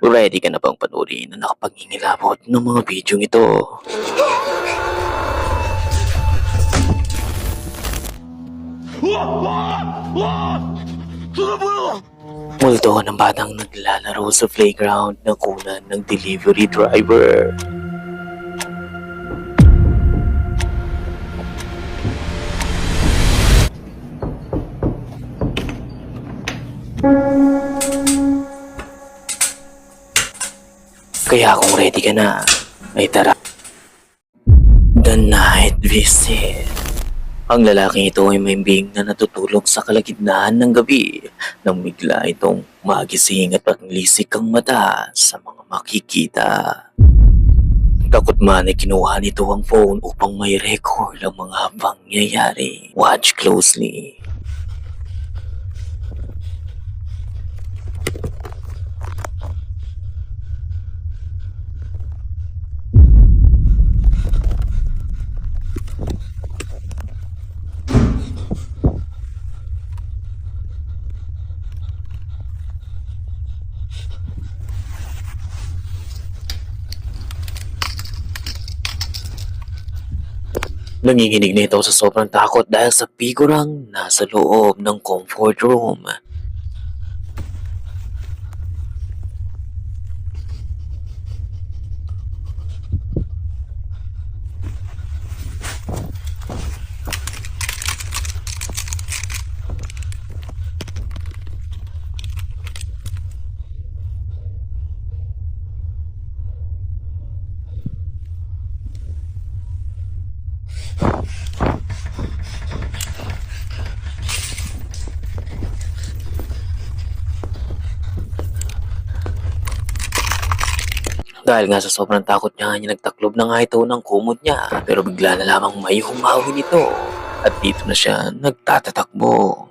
Ready ka na bang panoorin na nakapangingilabot ng mga video ito? Multo ng batang naglalaro sa playground na kunan ng delivery driver. Kaya kung ready ka na, ay tara. The Night Visit. Ang lalaking ito ay may bing na natutulog sa kalagitnaan ng gabi nang bigla itong magising at panglisik ang mata sa mga makikita. Takot man ay kinuha nito ang phone upang may record ang mga pangyayari. Watch closely. Nanginginig na ito sa sobrang takot dahil sa figurang nasa loob ng comfort room. Dahil nga sa sobrang takot niya, niya nagtaklob na nga ito ng kumot niya. Pero bigla na lamang may humawi nito. At dito na siya nagtatatakbo.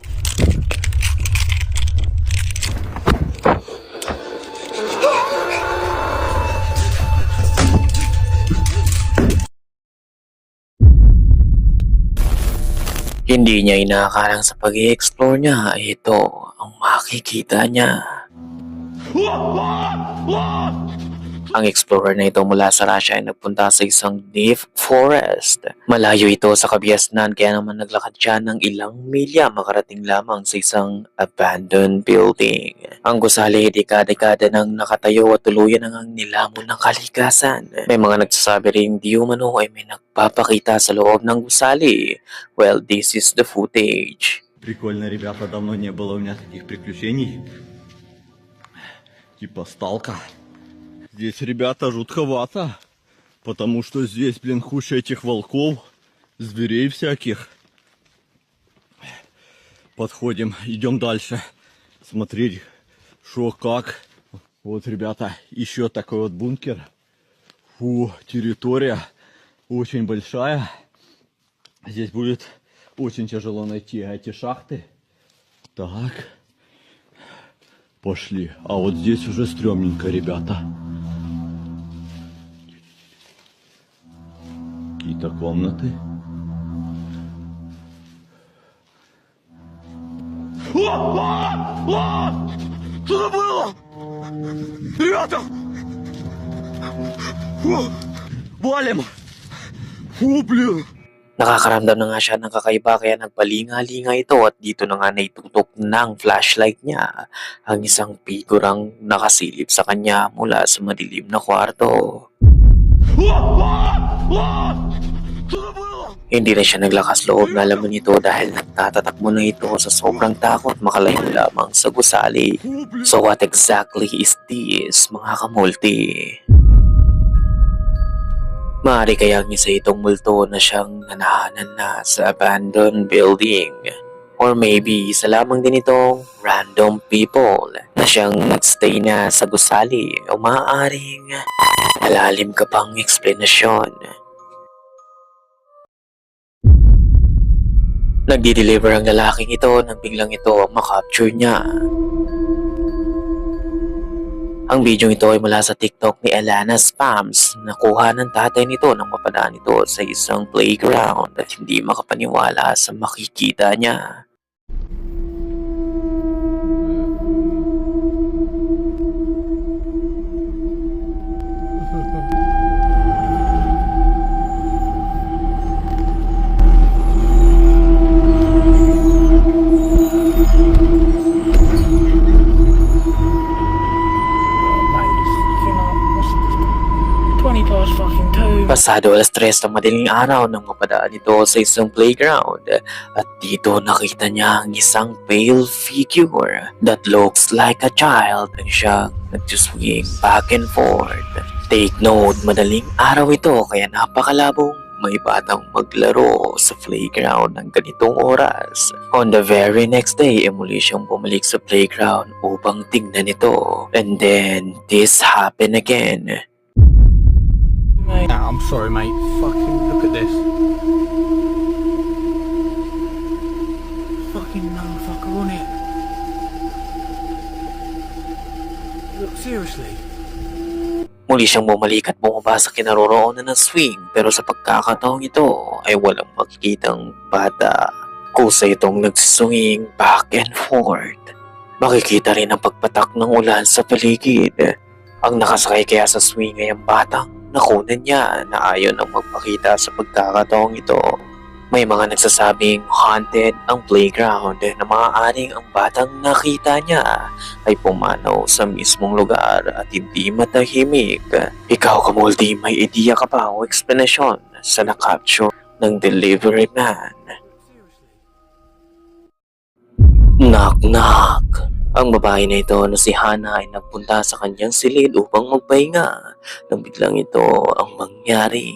Hindi niya inakalang sa pag explore niya, ito ang makikita niya. Ang explorer na ito mula sa Russia ay nagpunta sa isang deep forest. Malayo ito sa kabiasnan kaya naman naglakad siya ng ilang milya makarating lamang sa isang abandoned building. Ang gusali ay dekada-dekada nang nakatayo at tuluyan ang nilamon ng kalikasan. May mga nagsasabi rin di umano ay may nagpapakita sa loob ng gusali. Well, this is the footage. Прикольно, ребята, давно не было у меня таких приключений. Типа сталка. Здесь, ребята, жутковато. Потому что здесь, блин, куча этих волков, зверей всяких. Подходим, идем дальше. Смотреть, что как. Вот, ребята, еще такой вот бункер. Фу, территория очень большая. Здесь будет очень тяжело найти эти шахты. Так. Пошли. А вот здесь уже стрёмненько, ребята. Какие-то комнаты. Что это было? Ребята! Фу! Валим! Фу, блин! Nakakaramdam na nga siya ng kakaiba kaya nagpalinga-linga ito at dito na nga naitutok ng flashlight niya ang isang figurang nakasilip sa kanya mula sa madilim na kwarto. Hindi na siya naglakas loob na alaman ito dahil nagtatatakbo na ito sa sobrang takot makalayo lamang sa gusali. So what exactly is this mga kamulti? Maaari kaya isa itong multo na siyang nanahanan na sa abandoned building or maybe isa lamang din itong random people na siyang nagstay na sa gusali o maaaring malalim ka pang eksplanasyon. Nagdi-deliver ang lalaking ito nang biglang ito ang makapture niya. Ang video ito ay mula sa TikTok ni Alana Spams. Nakuha ng tatay nito nang mapadaan ito sa isang playground at hindi makapaniwala sa makikita niya. Pasado alas tres ng madaling araw nang mapadaan ito sa isang playground at dito nakita niya ang isang pale figure that looks like a child ang siyang nagsuswing back and forth. Take note, madaling araw ito kaya napakalabong may batang maglaro sa playground ng ganitong oras. On the very next day, muli siyang bumalik sa playground upang tingnan ito. And then, this happened again. Nah, I'm sorry, mate. Fucking look at this. Fucking motherfucker on it. Look, seriously. Muli siyang bumalik at bumaba sa kinaroroonan ng swing pero sa pagkakataong ito ay walang makikitang bata. Kusa itong nagsiswing back and forth. Makikita rin ang pagpatak ng ulan sa paligid. Ang nakasakay kaya sa swing ay ang batang nakunan niya na ayaw nang magpakita sa pagkakataong ito. May mga nagsasabing haunted ang playground na maaaring ang batang nakita niya ay pumanaw sa mismong lugar at hindi matahimik. Ikaw, Kamuldi, may ideya ka ba o explanation sa na-capture ng delivery man? Knock knock. Ang babae na ito na si Hana ay nagpunta sa kanyang silid upang magpahinga nang biglang ito ang mangyari.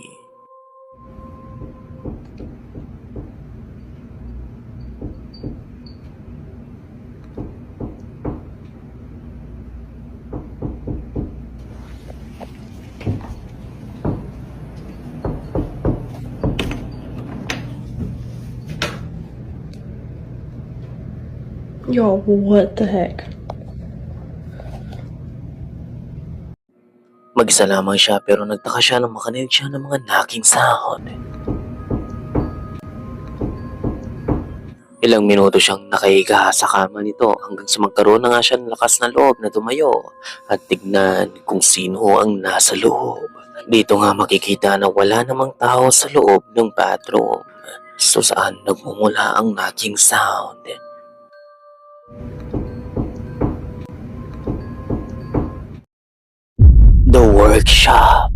Yo, what the heck? Mag-isa lamang siya pero nagtaka siya nang makaninig siya ng mga knocking sound. Ilang minuto siyang nakahiga sa kama nito hanggang sa magkaroon na nga siya ng lakas na loob na tumayo at tignan kung sino ang nasa loob. Dito nga makikita na wala namang tao sa loob ng bathroom. So saan nagmumula ang knocking sound? The Workshop.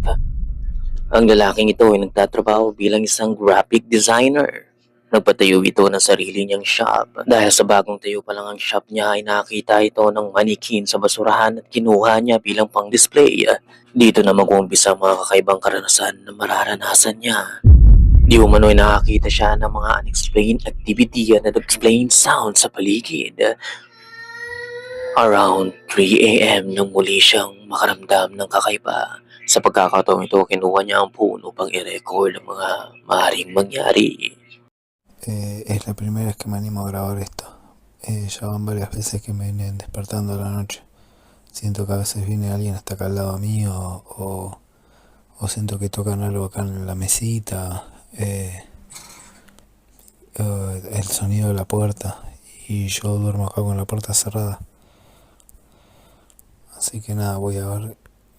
Ang lalaking ito ay nagtatrabaho bilang isang graphic designer. Nagpatayo ito ng sarili niyang shop. Dahil sa bagong tayo pa lang ang shop niya ay nakita ito ng manikin sa basurahan at kinuha niya bilang pang display. Dito na mag-uumpisa ang mga kakaibang karanasan na mararanasan niya. Di umano ay nakakita siya ng mga unexplained activity at unexplained sound sa paligid. Around 3 a.m. nang muli siyang makaramdam ng kakaiba. Sa pagkakataong ito, kinuha niya ang phone upang i-record ang mga maaaring mangyari. Eh, es la primera vez que me animo a grabar esto. Eh, ya van varias veces que me vienen despertando a la noche. Siento que a veces viene alguien hasta acá al lado mío o, o siento que tocan algo acá en la mesita. Eh, eh, el sonido de la puerta y yo duermo acá con la puerta cerrada. Así que nada, voy a ver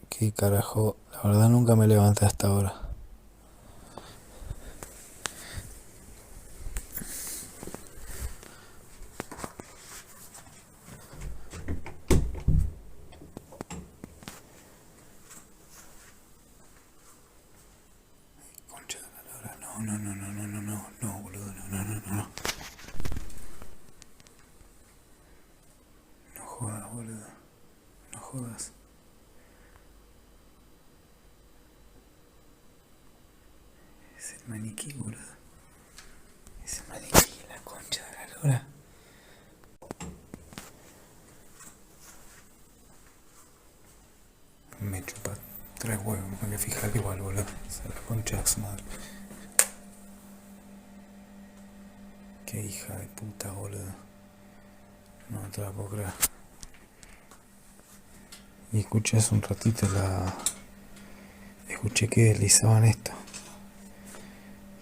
qué carajo. La verdad nunca me levanté hasta ahora. Me chupa tres huevos, me voy a fijar igual, boludo. Se la concha de su madre. Qué hija de puta, boludo. No te la puedo creer. Y escuché hace un ratito la. Escuché que deslizaban esto.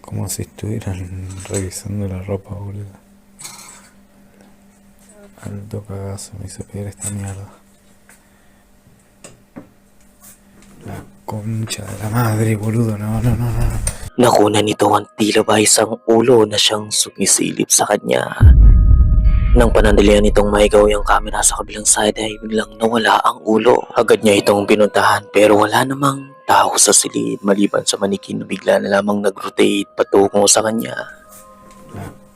Como si estuvieran revisando la ropa, boludo. Alto cagazo me hizo pedir esta mierda. Concha de la madre, boludo. No, no, no, no. Nakuna nito ang tila ba isang ulo na siyang sumisilip sa kanya. Nang panandalian nitong maigaw yung camera sa kabilang side ay biglang nawala ang ulo. Agad niya itong pinuntahan pero wala namang tao sa silid maliban sa manikin na bigla na lamang nag-rotate patungo sa kanya.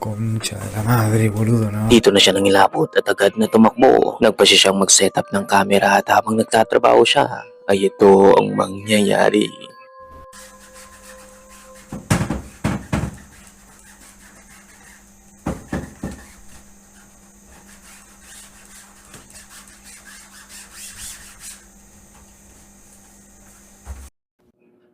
Concha la madre, boludo, ¿no? Dito na siya nangilabot at agad na tumakbo. Nagpa siya siyang mag-setup ng camera at habang nagtatrabaho siya, ay ito ang mangyayari.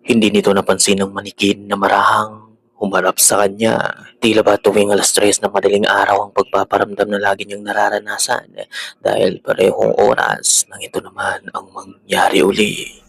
Hindi nito napansin ng manikin na marahang humarap sa kanya. Tila ba tuwing alas tres ng madaling araw ang pagpaparamdam na lagi niyang nararanasan dahil parehong oras nang ito naman ang mangyari uli.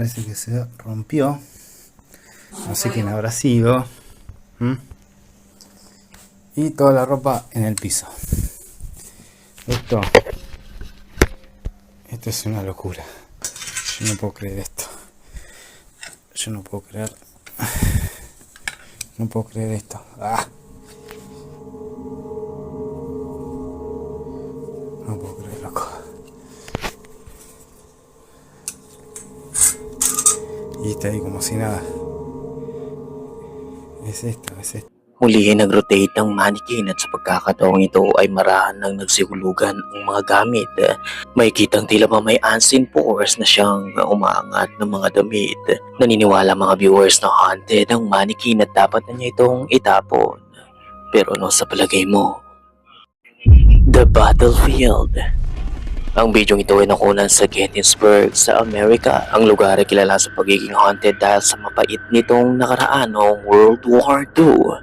Parece que se rompió. No sé quién habrá sido. Y toda la ropa en el piso. Esto. Esto es una locura. Yo no puedo creer esto. Yo no puedo creer. No puedo creer esto. ¡Ah! Está ahí como si nada. Es esto, es esto. Muli ay nag-rotate ang mannequin at sa pagkakataong ito ay marahan ng nagsihulugan ang mga gamit. May kitang tila ba may unseen force na siyang umaangat ng mga damit. Naniniwala mga viewers na haunted ang mannequin at dapat na niya itong itapon. Pero ano sa palagay mo? The Battlefield ang bidyong ito ay nakunan sa Gettysburg sa Amerika. Ang lugar ay kilala sa pagiging haunted dahil sa mapait nitong nakaraan noong World War II.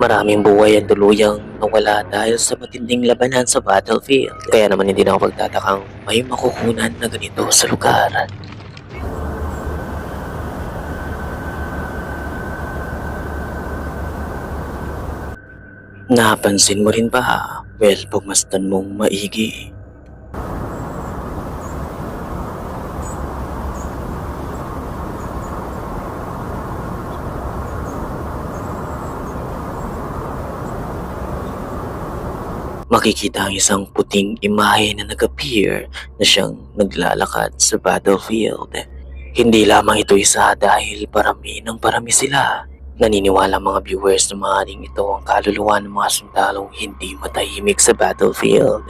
Maraming buhay ang tuluyang nawala dahil sa matinding labanan sa battlefield. Kaya naman hindi na ako pagtatakang may makukunan na ganito sa lugar. Napansin mo rin ba? Well, pagmasdan mong maigi. Makikita ang isang puting imahe na nag-appear na siyang naglalakad sa battlefield. Hindi lamang ito isa dahil parami ng parami sila. Naniniwala mga viewers na maaaring ito ang kaluluwa ng mga sundalong hindi matahimik sa battlefield.